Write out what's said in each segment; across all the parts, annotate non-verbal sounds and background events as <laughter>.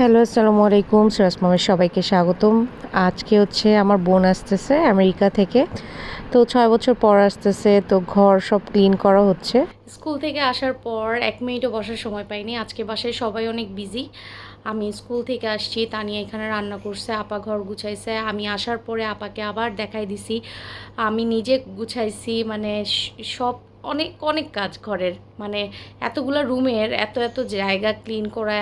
Hello, আসসালামু আলাইকুম। সিরাজ মামের সবাইকে স্বাগতম। আজকে হচ্ছে আমার বোন আসতেছে আমেরিকা থেকে। তো ছয় বছর পর আসতেছে, তো ঘর সব ক্লিন করা হচ্ছে। স্কুল থেকে আসার পর এক মিনিটও বসার সময় পাইনি। আজকে বাসায় সবাই অনেক বিজি। আমি স্কুল থেকে আসছি, তানিয়া এখানে রান্না করছে, আপা ঘর গুছাইছে। আমি আসার পরে আপাকে আবার দেখাই দিছি। আমি নিজে গুছাইছি মানে সব অনেক অনেক কাজ ঘরের। মানে এতগুলো রুমের, এত এত জায়গা ক্লিন করা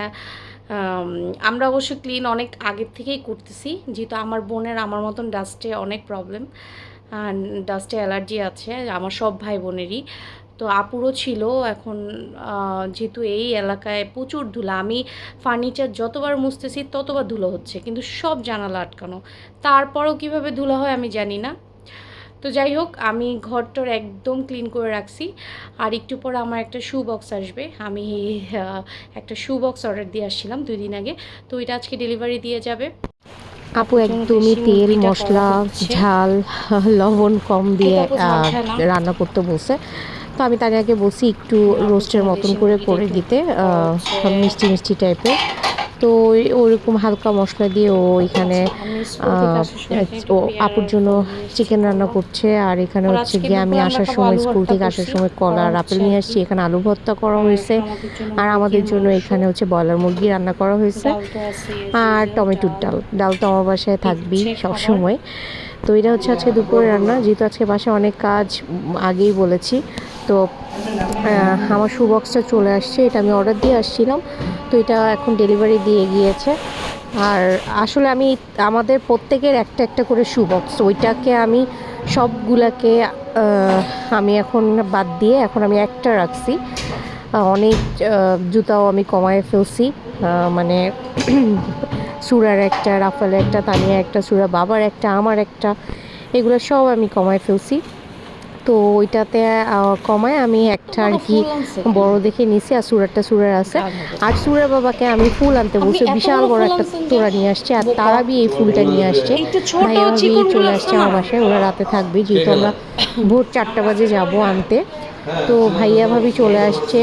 আমরা অবশ্য ক্লিন অনেক আগের থেকেই করতেছি, যেহেতু আমার বোনের আমার মতন ডাস্টে অনেক প্রবলেম ডাস্টে অ্যালার্জি আছে, আমার সব ভাই বোনেরই তো আপুরও ছিল, এখন যেহেতু এই এলাকায় প্রচুর ধুলা, আমি ফার্নিচার যতবার মুছতেছি ততবার ধুলো হচ্ছে, কিন্তু সব জানালা আটকানো। তারপরও কীভাবে ধুলা হয় আমি জানি না। তো যাই হোক আমি ঘরটার একদম ক্লিন করে রাখছি। আর একটু পর আমার একটা শু বক্স আসবে। আমি একটা শু বক্স অর্ডার দিয়ে আসছিলাম দুই দিন আগে। তো এটা আজকে ডেলিভারি দিয়ে যাবে। আপু একদমই তেল মশলা ঝাল লবণ কম দিয়ে? রান্না করতে বসে তো আমি তার আগে বসি একটু রোস্টের মতন করে করে দিতে মিষ্টি মিষ্টি টাইপের তো ওরকম হালকা মশলা দিয়ে ও এখানে ও আপুর জন্য চিকেন রান্না করছে আর এখানে হচ্ছে গিয়ে আমি আসার সময় স্কুল থেকে আসার সময় কলা আর আপেল নিয়ে আসছি এখানে আলু ভর্তা করা হয়েছে আর আমাদের জন্য এখানে হচ্ছে ব্রয়লার মুরগি রান্না করা হয়েছে আর টমেটোর ডাল ডাল তো আমার বাসায় থাকবেই হচ্ছে সব খাবার। সময় তো এটা হচ্ছে আজকে দুপুরে রান্না যেহেতু আজকে বাসায় অনেক কাজ আগেই বলেছি তো আমার শু বক্সটা চলে আসছে, এটা আমি অর্ডার দিয়ে আসছিলাম। তো এটা এখন ডেলিভারি দিয়ে গিয়েছে। আর আসলে আমি আমাদের প্রত্যেকের একটা একটা করে শু বক্স ওইটাকে আমি সবগুলাকে আমি এখন বাদ দিয়ে এখন আমি একটা রাখছি। অনেক জুতাও আমি কমায় ফেলছি। মানে <clears throat> সুরার একটা, রাফালের একটা তানিয়া একটা, সুরা বাবার একটা, আমার একটা, এগুলো সব আমি কমায় ফেলছি। তো ওইটাতে কমায় আমি একটা আর কি বড় দেখে নিছি আর সুরারটা সুরার আছে। আর সুরের বাবাকে আমি ফুল আনতে বলছি বিশাল বড় একটা? তোড়া নিয়ে আসছে আর। তারাবি এই ফুলটা নিয়ে আসছে। ভাইয়া ভাবি চলে আসছে আমার। বাসায় ওরা রাতে থাকবে যেহেতু আমরা ভোর চারটা বাজে যাব আনতে। তো ভাইয়া ভাবি চলে আসছে।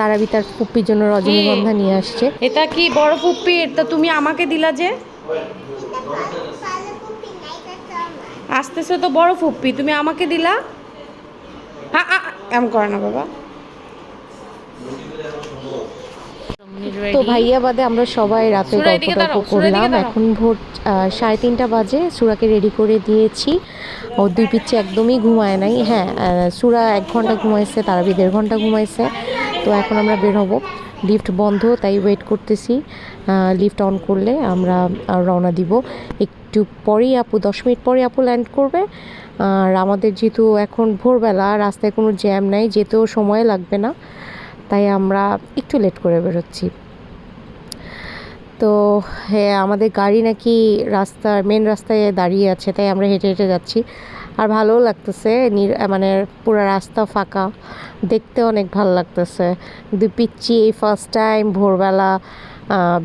তারাবি তার ফুপ্পির জন্য রজনীগন্ধা নিয়ে আসছে। এটা কি বড় ফুপ্পি? এটা তুমি আমাকে দিলা যে? আসতেছে তো বড় ফুপ্পি তুমি আমাকে দিলা? হ্যাঁ করে না বাবা। তো ভাইয়া বাদে আমরা সবাই রাতে গল্প টল্প করলাম। এখন ভোর সাড়ে তিনটা বাজে সুরাকে রেডি করে দিয়েছি। ও দুই পিচ্ছে একদমই ঘুমায় নাই। হ্যাঁ সুরা এক ঘণ্টা ঘুমাইছে তারাবি দেড় ঘণ্টা ঘুমাইছে। তো এখন আমরা বের হব। লিফট বন্ধ, তাই ওয়েট করতেছি। লিফট অন করলে আমরা রওনা দিব। একটু পরেই আপু, দশ মিনিট পরে আপু ল্যান্ড করবে। আর আমাদের যেহেতু এখন ভোরবেলা, রাস্তায় কোনো জ্যাম নাই, যেতেও সময় লাগবে না। তাই আমরা একটু লেট করে বেরোচ্ছি। তো হ্যাঁ আমাদের গাড়ি নাকি রাস্তার মেন রাস্তায় দাঁড়িয়ে আছে, তাই আমরা হেঁটে হেঁটে যাচ্ছি। আর ভালোও লাগতেছে মানে পুরো রাস্তা ফাঁকা। দেখতে অনেক ভালো লাগতেছে। দুই পিচ্ছি এই ফার্স্ট টাইম ভোরবেলা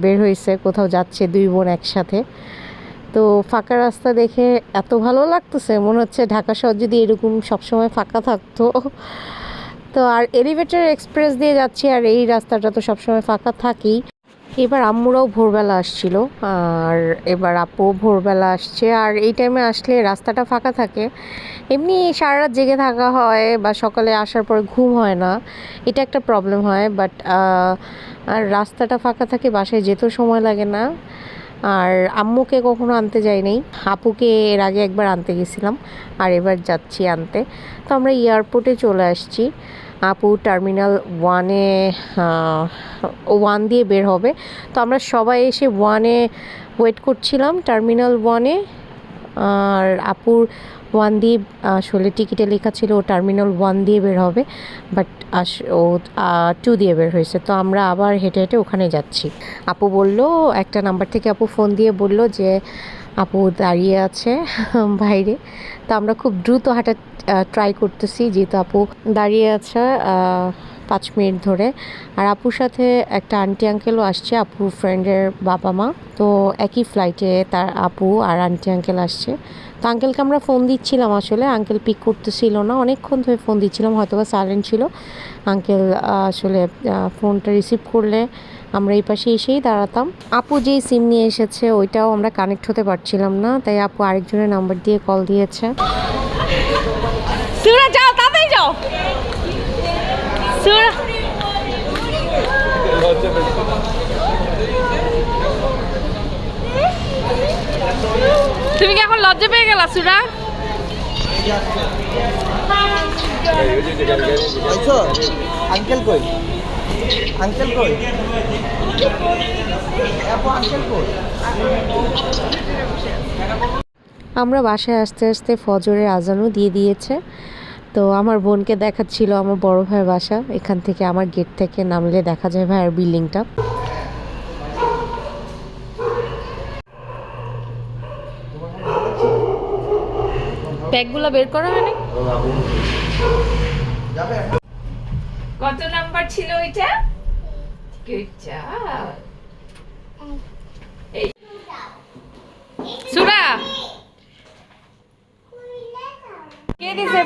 বের হয়েছে কোথাও যাচ্ছে দুই বোন একসাথে। তো ফাঁকা রাস্তা দেখে এত ভালো লাগতেছে, মনে হচ্ছে ঢাকা শহর যদি এরকম সবসময় ফাঁকা থাকতো। তো আর এলিভেটর এক্সপ্রেস দিয়ে যাচ্ছি, আর এই রাস্তাটা তো সবসময় ফাঁকা থাকেই। এবার আম্মুরাও ভোরবেলা আসছিল, আর এবার আপু ভোরবেলা আসছে, আর এই টাইমে আসলে রাস্তাটা ফাঁকা থাকে। এমনি সারা রাত জেগে থাকা হয় বা সকালে আসার পরে ঘুম হয় না, এটা একটা প্রবলেম হয় বাট আর রাস্তাটা ফাঁকা থাকে, বাসায় যেতেও সময় লাগে না। আর আম্মুকে কখনো আনতে যাই নাই আপুকে এর আগে একবার আনতে গেছিলাম, আর এবার যাচ্ছি আনতে। তো আমরা এয়ারপোর্টে চলে আসছি। আপু টার্মিনাল ওয়ানে ওয়ান দিয়ে বের হবে। তো আমরা সবাই এসে ওয়ানে ওয়েট করছিলাম টার্মিনাল ওয়ানে। আর আপুর ওয়ান দিয়ে, আসলে টিকিটে লেখা ছিল ও টার্মিনাল ওয়ান দিয়ে বের হবে, বাট আস, ও টু দিয়ে বের হয়েছে। তো আমরা আবার হেঁটে হেঁটে ওখানে যাচ্ছি। আপু বলল, একটা নাম্বার থেকে আপু ফোন দিয়ে বলল যে আপু দাঁড়িয়ে আছে বাইরে। তো আমরা খুব দ্রুত হাঁটা ট্রাই করতেছি, যেহেতু আপু দাঁড়িয়ে আছে পাঁচ মিনিট ধরে। আর আপুর সাথে একটা আন্টি আঙ্কেলও আসছে, আপুর ফ্রেন্ডের বাবা মা। তো একই ফ্লাইটে তার আপু আর আন্টি আঙ্কেল আসছে। তো আঙ্কেলকে আমরা ফোন দিচ্ছিলাম আসলে আঙ্কেল পিক করতেছিল না। অনেকক্ষণ ধরে ফোন দিচ্ছিলাম হয়তো বা সাইলেন্ট ছিল আঙ্কেল আসলে ফোনটা রিসিভ করলে আমরা এই পাশে এসেই দাঁড়াতাম। আপু যেই সিম নিয়ে এসেছে ওইটাও আমরা কানেক্ট হতে পারছিলাম না তাই আপু আরেকজনের নাম্বার দিয়ে কল দিয়েছে। সুরা যাও তাড়াতাড়ি যাও। সুরা। তুমি কি এখন লজ্জা পেয়ে গেলা সুরা? আঙ্কেল কই? আঙ্কেল কই? আঙ্কেল কই? আমরা বাসায় আস্তে আস্তে ফজরের আজানও দিয়ে দিয়েছে। তো আমার বোনকে দেখাচ্ছিল আমার বড় ভাইয়ের বাসা। এখান থেকে আমার গেট থেকে নামলে দেখা যায় ভাইয়ের বিল্ডিংটা। ব্যাগগুলো বের করা হয়নি? যাবে কত নাম্বার ছিল ওইটা? গুড জব সুরা। কে দিছে?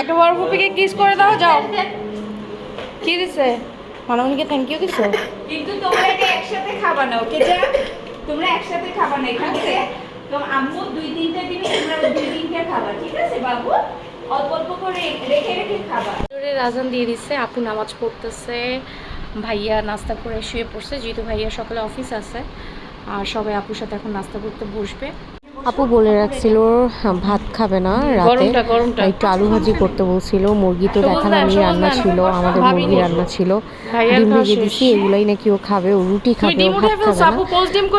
একটা বড় কিস করে দাও, যাও। কি দিছে? মানবনীকে থ্যাংক ইউ দিছো? কিন্তু তোমরা এটা একসাথে খাবা না, ওকে যা? তোমরা একসাথে খাবা না, এখান তো আম্মু দুই তিনটে দিবে তোমরা দুই তিনটে খাবা, ঠিক আছে বাবু? ফজরের দিয়ে দিচ্ছে আপু নামাজ পড়তেছে, ভাইয়া নাস্তা করে শুয়ে পড়ছে, যেহেতু ভাইয়া সকালে অফিস আছে, আর সবাই আপুর সাথে এখন নাস্তা করতে বসবে। আপু বলে রাখছিল ভাত খাবে না রাতে। একটু আলু ভাজি করতে বলছিল মুরগি তো দেখালাম আমি রান্না ছিল আমাদের মুরগি রান্না ছিল। ডিম ভেজে। দিছি এগুলাই নাকি ও খাবে ও রুটি খাবে ও ভাত খাবে না।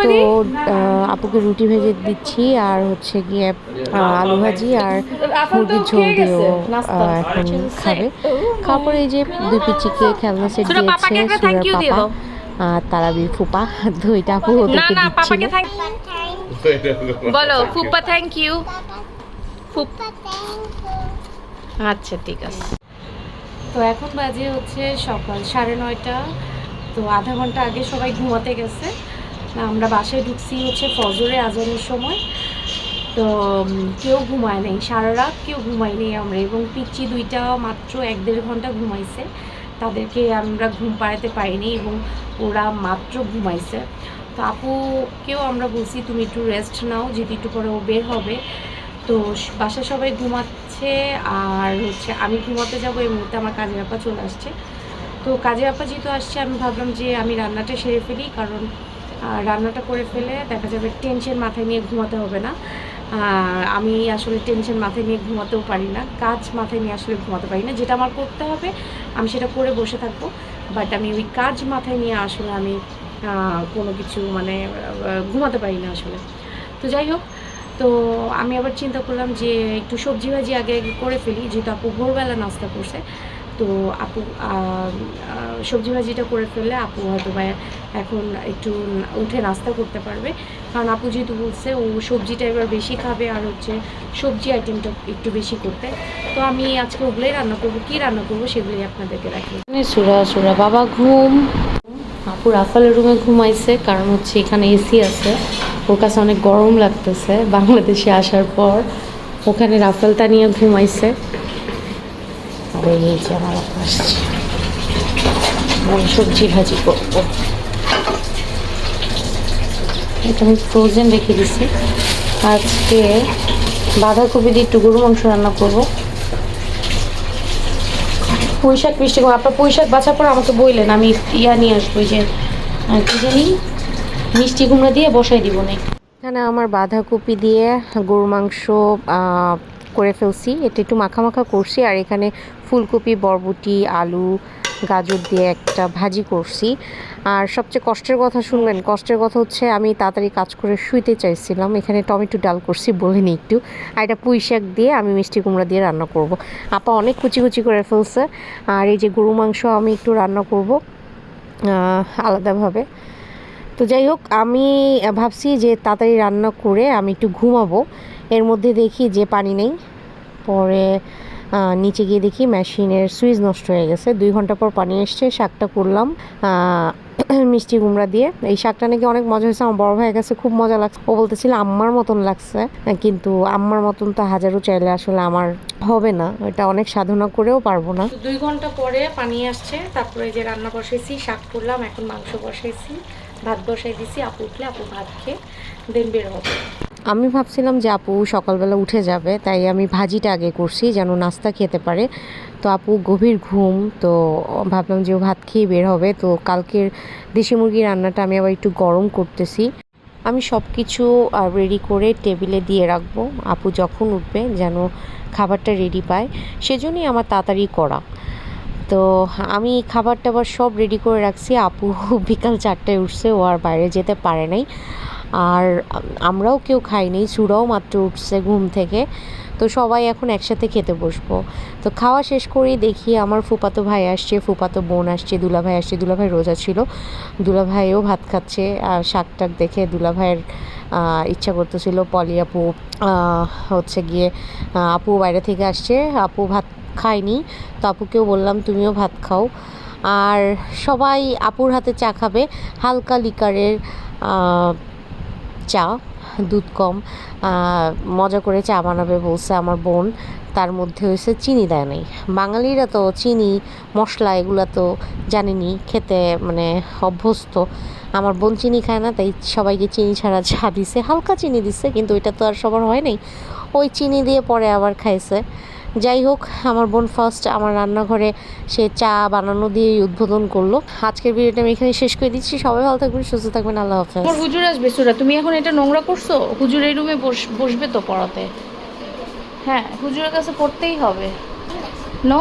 তো আপুকে রুটি ভেজে দিচ্ছি আর হচ্ছে গিয়ে আলু ভাজি আর মুরগির ঝোল দিয়েও এখন খাবে। খাওয়ার পরে এই যে দুই পিচিকে খেলনা সেট দিয়েছে সুরার পাপা আর তারাবির ফুপা দুইটা আপু ওদেরকে দিচ্ছিল বলো ফুপা থ্যাংক ইউ ফুপ আচ্ছা ঠিক আছে। তো এখন বাজে হচ্ছে সকাল সাড়ে নয়টা। তো আধা ঘণ্টা আগে সবাই ঘুমাতে গেছে। আমরা বাসায় ঢুকছি হচ্ছে ফজরে আজানের সময়। তো কেউ ঘুমায় নাই। সারা রাত কেউ ঘুমাই নেই আমরা। এবং পিচ্ছি দুইটা মাত্র এক দেড় ঘণ্টা ঘুমাইছে। তাদেরকে আমরা ঘুম পাড়াতে পারিনি এবং ওরা মাত্র ঘুমাইছে। তো আপুকেও আমরা বলছি তুমি একটু রেস্ট নাও, যেহেতু একটু পরে ও বের হবে। তো স- বাসায় সবাই ঘুমাচ্ছে আর হচ্ছে আমি ঘুমাতে যাব এই মুহূর্তে আমার কাজের আপা চলে আসছে। তো কাজের আপা যেহেতু আসছে, আমি ভাবলাম যে আমি রান্নাটা সেরে ফেলি, কারণ রান্নাটা করে ফেলে দেখা যাবে টেনশন মাথায় নিয়ে ঘুমাতে হবে না। আমি আসলে টেনশন মাথায় নিয়ে ঘুমাতেও পারি না, কাজ মাথায় নিয়ে আসলে ঘুমাতে পারি না। যেটা আমার করতে হবে, আমি সেটা করে বসে থাকব বাট আমি ওই কাজ মাথায় নিয়ে আসলে আমি কোনো কিছু মানে ঘুমাতে পারি না আসলে। তো যাই হোক, তো আমি আবার চিন্তা করলাম যে একটু সবজি ভাজি আগে আগে করে ফেলি, যেহেতু আপু ভোরবেলা নাস্তা করছে। তো আপু সবজি ভাজিটা করে ফেললে আপু হয়তো বা এখন একটু উঠে নাস্তা করতে পারবে। কারণ আপু যেহেতু বলছে, ও সবজিটা এবার বেশি খাবে আর হচ্ছে সবজি আইটেমটা একটু বেশি করতে। তো আমি আজকে ওগুলোই রান্না করব, কী রান্না করব সেগুলোই আপনাদেরকে রাখি সুরা সুরা, বাবা ঘুম। আপু রাফালের রুমে ঘুমাইছে, কারণ হচ্ছে এখানে এসি আছে। ওর কাছে অনেক গরম লাগতেছে, বাংলাদেশে আসার পর। ওখানে রাফেলটা নিয়ে ঘুমাইছে। আর এই যে আমার আসছে। সবজি ভাজি করব। এটা আমি ফ্রোজেন রেখে দিছি। আজকে বাঁধাকপি দিয়ে একটু গরু মাংস রান্না করব। পুঁই শাক মিষ্টি কুমড়া আপনার পুঁইশাক বাছার পর আমাকে বললেন আমি ইয়া নিয়ে আসব যে কি জানি, মিষ্টি কুমড়া দিয়ে বসাই দিব না এখানে আমার বাঁধাকপি দিয়ে গরু মাংস করে ফেলছি। এটা একটু মাখা মাখা করছি, আর এখানে ফুলকপি, বরবটি, আলু গাজর দিয়ে একটা ভাজি করছি। আর সবচেয়ে কষ্টের কথা শুনবেন কষ্টের কথা হচ্ছে আমি তাড়াতাড়ি কাজ করে শুইতে চাইছিলাম। এখানে টমেটো ডাল করছি বলিনি একটু। আর এটা পুঁই শাক দিয়ে আমি মিষ্টি কুমড়া দিয়ে রান্না করব। আপা অনেক কুচি কুচি করে ফেলছে। আর এই যে গরু মাংস আমি একটু রান্না করব আলাদাভাবে। তো যাই হোক, আমি ভাবছি যে তাড়াতাড়ি রান্না করে আমি একটু ঘুমাবো। এর মধ্যে দেখি যে পানি নেই। পরে নিচে গিয়ে দেখি মেশিনের সুইচ নষ্ট হয়ে গেছে। দুই ঘণ্টা পর পানি এসছে, শাকটা করলাম <clears throat> মিষ্টি কুমড়া দিয়ে। এই শাকটা নাকি অনেক মজা হয়েছে, আমার বড় ভাইয়ের কাছে খুব মজা লাগছে। ও বলতেছিল, আম্মার মতন লাগছে। কিন্তু আম্মার মতন তো হাজারো চাইলে আসলে আমার হবে না। এটা অনেক সাধনা করেও পারব না। দুই ঘণ্টা পরে পানি আসছে, তারপরে যে রান্না বসাইছি, শাক করলাম, এখন মাংস বসাইছি, ভাত বসাই দিছি। আপু উঠলে, আপু ভাত খেয়ে দেন বের হবে। আমি ভাবছিলাম যে আপু সকালবেলা উঠে যাবে, তাই আমি ভাজিটা আগে করছি যেন নাস্তা খেতে পারে। তো আপু গভীর ঘুম, তো ভাবলাম যে ও ভাত খেয়ে বের হবে, তো কালকের দেশি মুরগির রান্নাটা আমি আবার একটু গরম করতেছি। আমি সব কিছু রেডি করে টেবিলে দিয়ে রাখব। আপু যখন উঠবে যেন খাবারটা রেডি পায়, সেজন্যই আমার তাড়াতাড়ি করা। তো আমি খাবার টাবার সব রেডি করে রাখছি। আপু বিকাল চারটায় উঠছে, ও আর বাইরে যেতে পারে নাই। আর আমরাও কেউ খাইনি, চূড়াও মাত্র উঠছে ঘুম থেকে। তো সবাই এখন একসাথে খেতে বসবো। তো খাওয়া শেষ করেই দেখি আমার ফুপাতো ভাই আসছে, ফুপাতো বোন আসছে দুলা ভাই আসছে। দুলা ভাই রোজা ছিল দুলা ভাইও ভাত খাচ্ছে, আর শাক টাক দেখে দুলা ভাইয়ের ইচ্ছা করতেছিল পলি আপু হচ্ছে গিয়ে আপু বাইরে থেকে আসছে, আপু ভাত খায়নি। তো আপুকেও বললাম, তুমিও ভাত খাও। আর সবাই আপুর হাতে চা খাবে, হালকা লিকারের চা, দুধ কম। মজা করে চা বানাবে বলছে আমার বোন। তার মধ্যে হয়েছে চিনি দেয় নাই। বাঙালিরা তো চিনি, মশলা এগুলো তো জানেনি, খেতে মানে অভ্যস্ত। আমার বোন চিনি খায় না, তাই সবাইকে চিনি ছাড়া চা দিছে। হালকা চিনি দিছে, কিন্তু ওইটা তো আর সবার হয় নাই। ওই চিনি দিয়ে পরে আবার খাইছে। যাই হোক, আমার বোন ফার্স্ট আমার রান্নাঘরে সে চা বানানো দিয়ে উদ্বোধন করল। আজকের ভিডিওটা আমি এখানে শেষ করে দিচ্ছি। সবাই ভালো থাকবেন, সুস্থ থাকবেন, আল্লাহ হাফেজ। হুজুর আসবে, সুরা, তুমি এখন এটা নোংরা করছ? হুজুর এই রুমে বসবে তো পড়াতে। হ্যাঁ হুজুরের কাছে পড়তেই হবে। নো